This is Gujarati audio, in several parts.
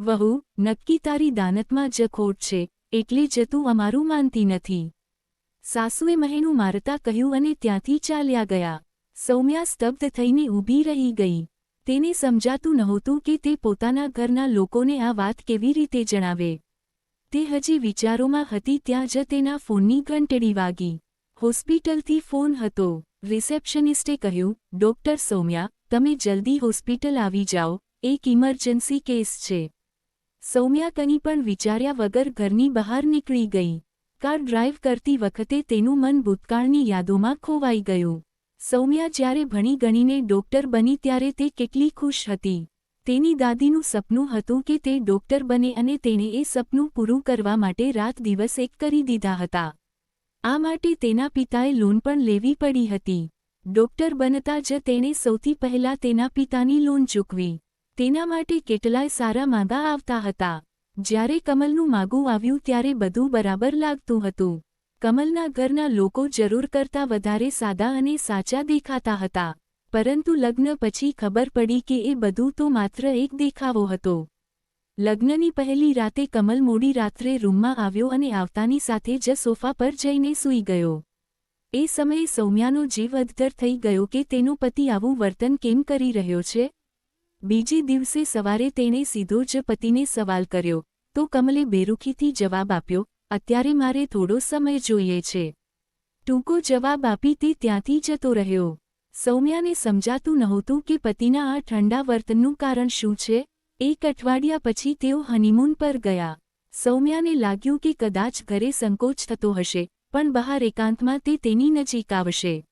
વહુ, નક્કી તારી દાનતમાં જ ખોટ છે, એટલે જ તું અમારું માનતી નથી. સાસુએ મહેનું મારતા કહ્યું અને ત્યાંથી ચાલ્યા ગયા. સૌમ્યા સ્તબ્ધ થઈને ઊભી રહી ગઈ. તેને સમજાતું નહોતું કે તે પોતાના ઘરના લોકોને આ વાત કેવી રીતે જણાવે. તે હજી વિચારોમાં હતી ત્યાં જ તેના ફોનની ઘંટડી વાગી. હોસ્પિટલથી ફોન હતો. રિસેપ્શનિસ્ટે કહ્યું, ડોક્ટર સૌમ્યા, તમે જલ્દી હોસ્પિટલ આવી જાઓ. એક ઇમરજન્સી કેસ છે. સૌમ્યા કંઈ પણ વિચાર્યા વગર ઘરની બહાર નીકળી ગઈ. કાર ડ્રાઇવ કરતી વખતે તેનું મન ભૂતકાળની યાદોમાં ખોવાઈ ગયું. સૌમ્યા જ્યારે ભણી ગણીને ડોક્ટર બની ત્યારે તે કેટલી ખુશ હતી. તેની દાદીનું સપનું હતું કે તે ડોક્ટર બને અને તેણે એ સપનું પૂરું કરવા માટે રાત દિવસ એક કરી દીધા હતા. આ માટે તેના પિતાએ લોન પણ લેવી પડી હતી. ડોક્ટર બનતા જ તેણે સૌથી પહેલા તેના પિતાની લોન ચૂકવી. તેના માટે કેટલાય સારા માંગા આવતા હતા. જ્યારે કમલનું માગું આવ્યું ત્યારે બધું બરાબર લાગતું હતું. કમલના ઘરના લોકો જરૂર કરતા વધારે સાદા અને સાચા દેખાતા હતા. પરંતુ લગ્ન પછી ખબર પડી કે એ બધું તો માત્ર એક દેખાવો હતો. લગ્નની પહેલી રાતે કમલ મોડી રાત્રે રૂમમાં આવ્યો અને આવતાની સાથે જ સોફા પર જઈને સૂઈ ગયો. એ સમયે સૌમ્યાનો જીવ અધધર થઈ ગયો કે તેનો પતિ આવું વર્તન કેમ કરી રહ્યો છે? બીજી દિવસે સવારે તેણે સીધો જ પતિને સવાલ કર્યો, તો કમલે બેરુખીથી જવાબ આપ્યો, અત્યારે મારે થોડો સમય જોઈએ છે. ટૂંકો જવાબ આપી તે ત્યાંથી જતો રહ્યો. સૌમ્યાને સમજાતું નહોતું કે પતિના આ ઠંડા વર્તનનું કારણ શું છે. એક અઠવાડિયા પછી તેઓ હનીમૂન પર ગયા. સૌમ્યાને લાગ્યું કે કદાચ ઘરે સંકોચ થતો હશે, પણ બહાર એકાંતમાં તે તેની નજીક આવશે.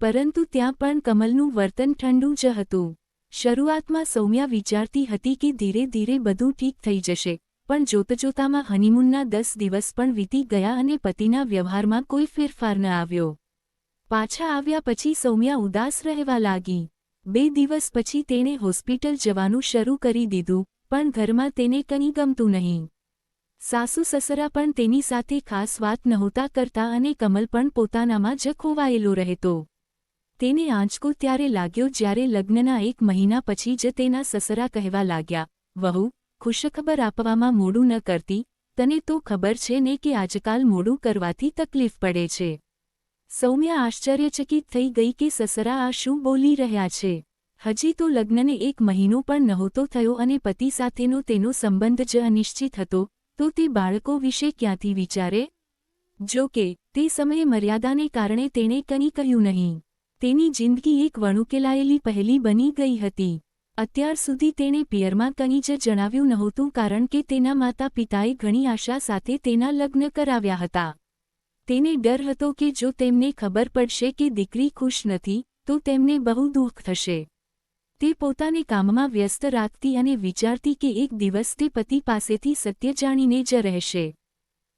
પરંતુ ત્યાં પણ કમલનું વર્તન ઠંડુ જ હતું. શરૂઆતમાં સૌમ્યા વિચારતી હતી કે ધીરે ધીરે બધું ઠીક થઈ જશે, પણ જોતજોતામાં હનીમૂનના દસ દિવસ પણ વીતી ગયા અને પતિના વ્યવહારમાં કોઈ ફેરફાર ન આવ્યો. પાછા આવ્યા પછી સૌમ્યા ઉદાસ રહેવા લાગી. બે દિવસ પછી તેણે હોસ્પિટલ જવાનું શરૂ કરી દીધું, પણ ઘરમાં તેને કંઈ ગમતું નહીં. સાસુ સસરા પણ તેની સાથે ખાસ વાત નહોતા કરતા અને કમલ પણ પોતાનામાં જ ખોવાયેલો રહેતો. તેને આંચકો ત્યારે લાગ્યો જ્યારે લગ્નના એક મહિના પછી જ તેના સસરા કહેવા લાગ્યા, વહુ, ખુશખબર આપવામાં મોડું ન કરતી, તને તો ખબર છે ને કે આજકાલ મોડું કરવાથી તકલીફ પડે છે. સૌમ્યા આશ્ચર્યચકિત થઈ ગઈ કે સસરા આ શું બોલી રહ્યા છે. હજી તો લગ્નને એક મહિનો પણ નહોતો થયો અને પતિ સાથેનો તેનો સંબંધ જ અનિશ્ચિત હતો, તો તે બાળકો વિશે ક્યાંથી વિચારે? જો કે, તે સમયે મર્યાદાને કારણે તેણે કંઈ કહ્યું નહીં. તેની જિંદગી એક વણુકેલાયેલી પહેલી બની ગઈ હતી. અત્યાર સુધી તેણે પિયરમાં કંઈ જણાવ્યું નહોતું કારણ કે તેના માતા પિતાએ ઘણી આશા સાથે તેના લગ્ન કરાવ્યા હતા. તેને ડર હતો કે જો તેમને ખબર પડશે કે દીકરી ખુશ નથી, તો તેમને બહુ દુઃખ થશે. તે પોતાને કામમાં વ્યસ્ત રાખતી અને વિચારતી કે એક દિવસ તે પતિ પાસેથી સત્ય જાણીને જ રહેશે.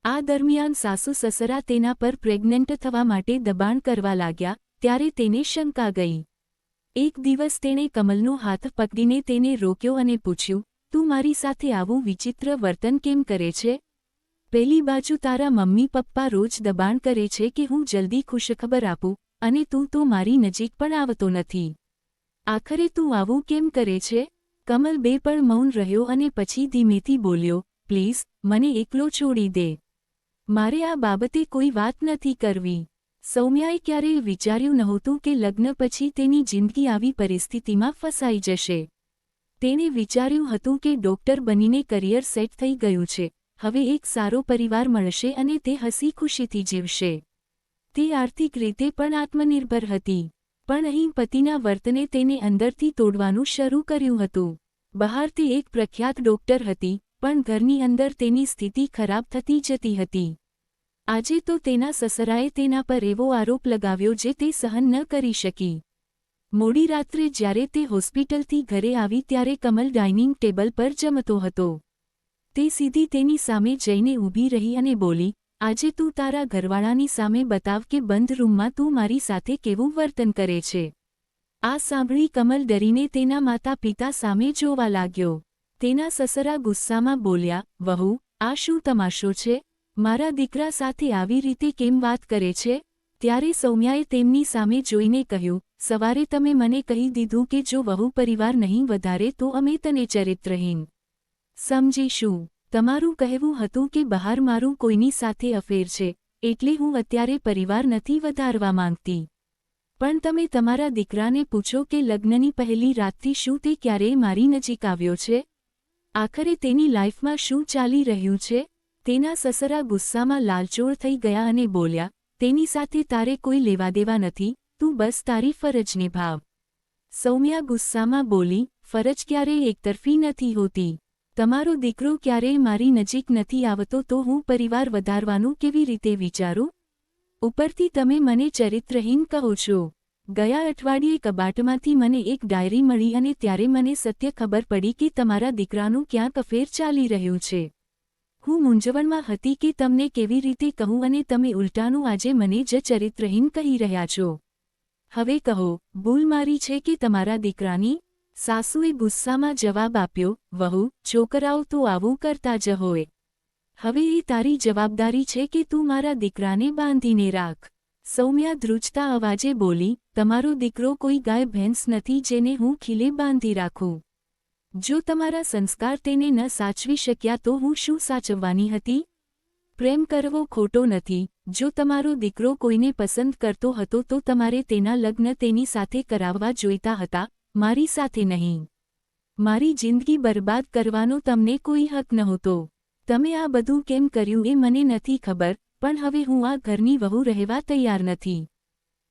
આ દરમિયાન સાસુ સસરા તેના પર પ્રેગ્નન્ટ થવા માટે દબાણ કરવા લાગ્યા ત્યારે તેને શંકા ગઈ. એક દિવસ તેણે કમલનો હાથ પકડીને તેને રોક્યો અને પૂછ્યું, તું મારી સાથે આવું વિચિત્ર વર્તન કેમ કરે છે? પેલી બાજુ તારા મમ્મી પપ્પા રોજ દબાણ કરે છે કે હું જલ્દી ખુશખબર આપું, અને તું તો મારી નજીક પણ આવતો નથી. આખરે તું આવું કેમ કરે છે? કમલ બે પણ મૌન રહ્યો અને પછી ધીમેથી બોલ્યો, પ્લીઝ, મને એકલો છોડી દે. મારે આ બાબતે કોઈ વાત નથી કરવી. સૌમ્યાએ ક્યારેય વિચાર્યું નહોતું કે લગ્ન પછી તેની જિંદગી આવી પરિસ્થિતિમાં ફસાઈ જશે. તેણે વિચાર્યું હતું કે ડોક્ટર બનીને કરિયર સેટ થઈ ગયું છે. હવે એક સારો પરિવાર મળશે અને તે હસી ખુશીથી જીવશે. તે આર્થિક રીતે પણ આત્મનિર્ભર હતી. પણ અહીં પતિના વર્તને તેને અંદરથી તોડવાનું શરૂ કર્યું હતું. બહાર તે એક પ્રખ્યાત ડોક્ટર હતી, પણ ઘરની અંદર તેની સ્થિતિ ખરાબ થતી જતી હતી. આજે તો તેના સસરાએ તેના પર એવો આરોપ લગાવ્યો જે તે સહન ન કરી શકી. મોડી રાત્રે જ્યારે તે હોસ્પિટલથી ઘરે આવી ત્યારે કમલ ડાઇનિંગ ટેબલ પર જમતો હતો. તે સીધી તેની સામે જઈને ઊભી રહી અને બોલી, આજે તું તારા ઘરવાળાની સામે બતાવ કે બંધ રૂમમાં તું મારી સાથે કેવું વર્તન કરે છે. આ સાંભળી કમલ ડરીને તેના માતા પિતા સામે જોવા લાગ્યો. તેના સસરા ગુસ્સામાં બોલ્યા, વહુ, આ શું તમાશો છે? મારા દીકરા સાથે આવી રીતે કેમ વાત કરે છે? ત્યારે સૌમ્યાએ તેમની સામે જોઈને કહ્યું, સવારે તમે મને કહી દીધું કે જો વહુ પરિવાર નહીં વધારે તો અમે તને ચરિત્રહીન. સમજીશું તમારું કહેવું હતું કે બહાર મારું કોઈની સાથે અફેર છે, એટલે હું અત્યારે પરિવાર નથી વધારવા માંગતી. પણ તમે તમારા દીકરાને પૂછો કે લગ્નની પહેલી રાતથી શું તે ક્યારેય મારી નજીક આવ્યો છે? આખરે તેની લાઈફમાં શું ચાલી રહ્યું છે? તેના સસરા ગુસ્સામાં લાલચોળ થઈ ગયા અને બોલ્યા, તેની સાથે તારે કોઈ લેવાદેવા નથી, તું બસ તારી ફરજ નિભાવ સૌમ્યા ગુસ્સામાં બોલી, ફરજ ક્યારેય એકતરફી નથી હોતી. તમારો દીકરો ક્યારેય મારી નજીક નથી આવતો તો હું પરિવાર વધારવાનું કેવી રીતે વિચારું? ઉપરથી તમે મને ચરિત્રહીન કહો છો. ગયા અઠવાડિયે કબાટમાંથી મને એક ડાયરી મળી અને ત્યારે મને સત્ય ખબર પડી કે તમારા દીકરાનું ક્યાંક અફેર ચાલી રહ્યું છે. હું મૂંઝવણમાં હતી કે તમને કેવી રીતે કહું અને તમે ઉલટાનું આજે મને જ ચરિત્રહીન કહી રહ્યા છો. હવે કહો, ભૂલ મારી છે કે તમારા દીકરાની? સાસુએ ગુસ્સામાં જવાબ આપ્યો, વહુ, છોકરાઓ તો આવું કરતા જ હોય. હવે એ તારી જવાબદારી છે કે તું મારા દીકરાને બાંધીને રાખ. સૌમ્યા ધ્રુજતા અવાજે બોલી, તમારો દીકરો કોઈ ગાય ભેંસ નથી જેને હું ખીલે બાંધી રાખું. જો તમારા સંસ્કાર તેને ન સાચવી શક્યા તો હું શું સાચવવાની હતી? પ્રેમ કરવો ખોટો નથી. જો તમારો દીકરો કોઈને પસંદ કરતો હતો તો તમારે તેના લગ્ન તેની સાથે કરાવવા જોઈતા હતા. મારી સાથે નહીં. મારી જિંદગી બરબાદ કરવાનો તમને કોઈ હક નહોતો. તમે આ બધું કેમ કર્યું એ મને નથી ખબર, પણ હવે હું આ ઘરની વહુ રહેવા તૈયાર નથી.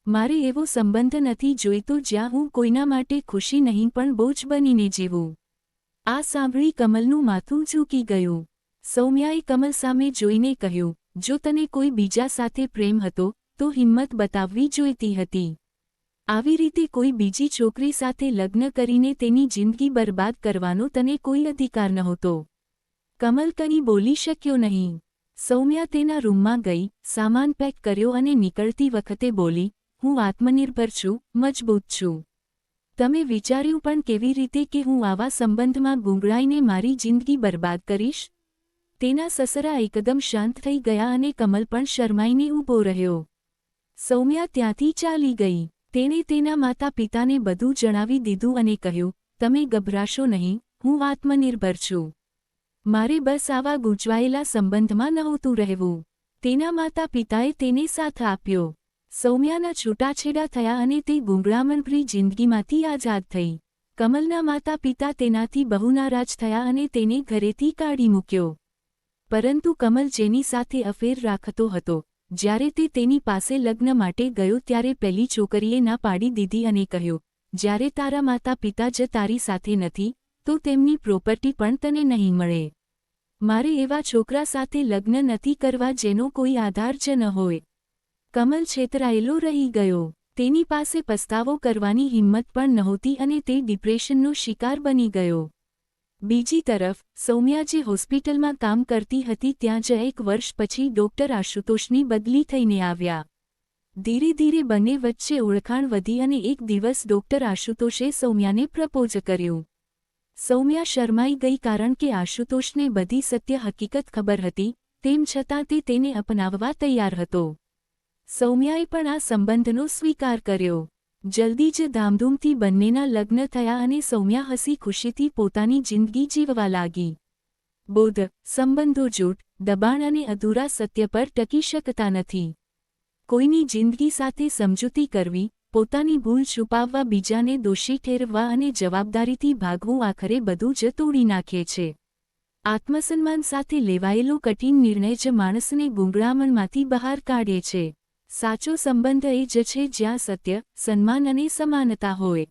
મારે એવો સંબંધ નથી જોઈતો જ્યાં હું કોઈના માટે ખુશી નહીં પણ બોજ બનીને જીવું. આ સાંભળી કમલનું માથું ઝૂકી ગયું. સૌમ્યાએ કમલ સામે જોઈને કહ્યું, જો તને કોઈ બીજા સાથે પ્રેમ હતો, તો હિંમત બતાવવી જોઈતી હતી. આવી રીતે કોઈ બીજી છોકરી સાથે લગ્ન કરીને તેની જિંદગી બરબાદ કરવાનો તને કોઈ અધિકાર નહોતો. કમલ કંઈ બોલી શક્યો નહીં. સૌમ્યા તેના રૂમમાં ગઈ, સામાન પેક કર્યો અને નીકળતી વખતે બોલી, હું આત્મનિર્ભર છું, મજબૂત છું. તમે વિચાર્યું પણ કેવી રીતે કે હું આવા સંબંધમાં ગુંગળાઈને મારી જિંદગી બરબાદ કરીશ? તેના સસરા એકદમ શાંત થઈ ગયા અને કમલ પણ શરમાઈને ઊભો રહ્યો. સૌમ્યા ત્યાંથી ચાલી ગઈ. તેણે તેના માતા પિતાને બધું જણાવી દીધું અને કહ્યું, તમે ગભરાશો નહીં, હું આત્મનિર્ભર છું. મારે બસ આવા ગૂંચવાયેલા સંબંધમાં નહોતું રહેવું. તેના માતા પિતાએ તેને સાથ આપ્યો. સૌમ્યાના છૂટાછેડા થયા અને તે ગુંગળામણભરી જિંદગીમાંથી આઝાદ થઈ. કમલના માતા પિતા તેનાથી બહુ નારાજ થયા અને તેને ઘરેથી કાઢી મૂક્યો. પરંતુ કમલ જેની સાથે અફેર રાખતો હતો. જ્યારે તે તેની પાસે લગ્ન માટે ગયો ત્યારે પેલી છોકરીએ ના પાડી દીધી અને કહ્યું, જ્યારે તારા માતા પિતા જ તારી સાથે નથી, તો તેમની પ્રોપર્ટી પણ તને નહીં મળે. મારે એવા છોકરા સાથે લગ્ન નથી કરવા જેનો કોઈ આધાર જ ન હોય. કમલ છેતરાયેલો રહી ગયો. તેની પાસે પસ્તાવો કરવાની હિંમત પણ નહોતી અને તે ડિપ્રેશનનો શિકાર બની ગયો. બીજી તરફ, સૌમ્યા જે હોસ્પિટલમાં કામ કરતી હતી ત્યાં જ એક વર્ષ પછી ડોક્ટર આશુતોષની બદલી થઈને આવ્યા. ધીરે ધીરે બંને વચ્ચે ઓળખાણ વધી અને એક દિવસ ડોક્ટર આશુતોષે સૌમ્યાને પ્રપોઝ કર્યું. સૌમ્યા શરમાઈ ગઈ કારણ કે આશુતોષને બધી સત્ય હકીકત ખબર હતી, તેમ છતાં તે તેને અપનાવવા તૈયાર હતો. સૌમ્યાએ પણ આ સંબંધનો સ્વીકાર કર્યો. જલ્દી જ ધામધૂમથી બંનેના લગ્ન થયા અને સૌમ્યા હસી ખુશીથી પોતાની જિંદગી જીવવા લાગી. બોધ, સંબંધો જૂઠ, દબાણ અને અધૂરા સત્ય પર ટકી શકતા નથી. કોઈની જિંદગી સાથે સમજૂતી કરવી, પોતાની ભૂલ છુપાવવા, બીજાને દોષી ઠેરવવા અને જવાબદારીથી ભાગવું આખરે બધું જ તોડી નાખે છે. આત્મસન્માન સાથે લેવાયેલો કઠિન નિર્ણય જ માણસને ગુંગળામણમાંથી બહાર કાઢે છે. સાચો સંબંધ એ જ છે જ્યાં સત્ય સન્માન અને સમાનતા હોય.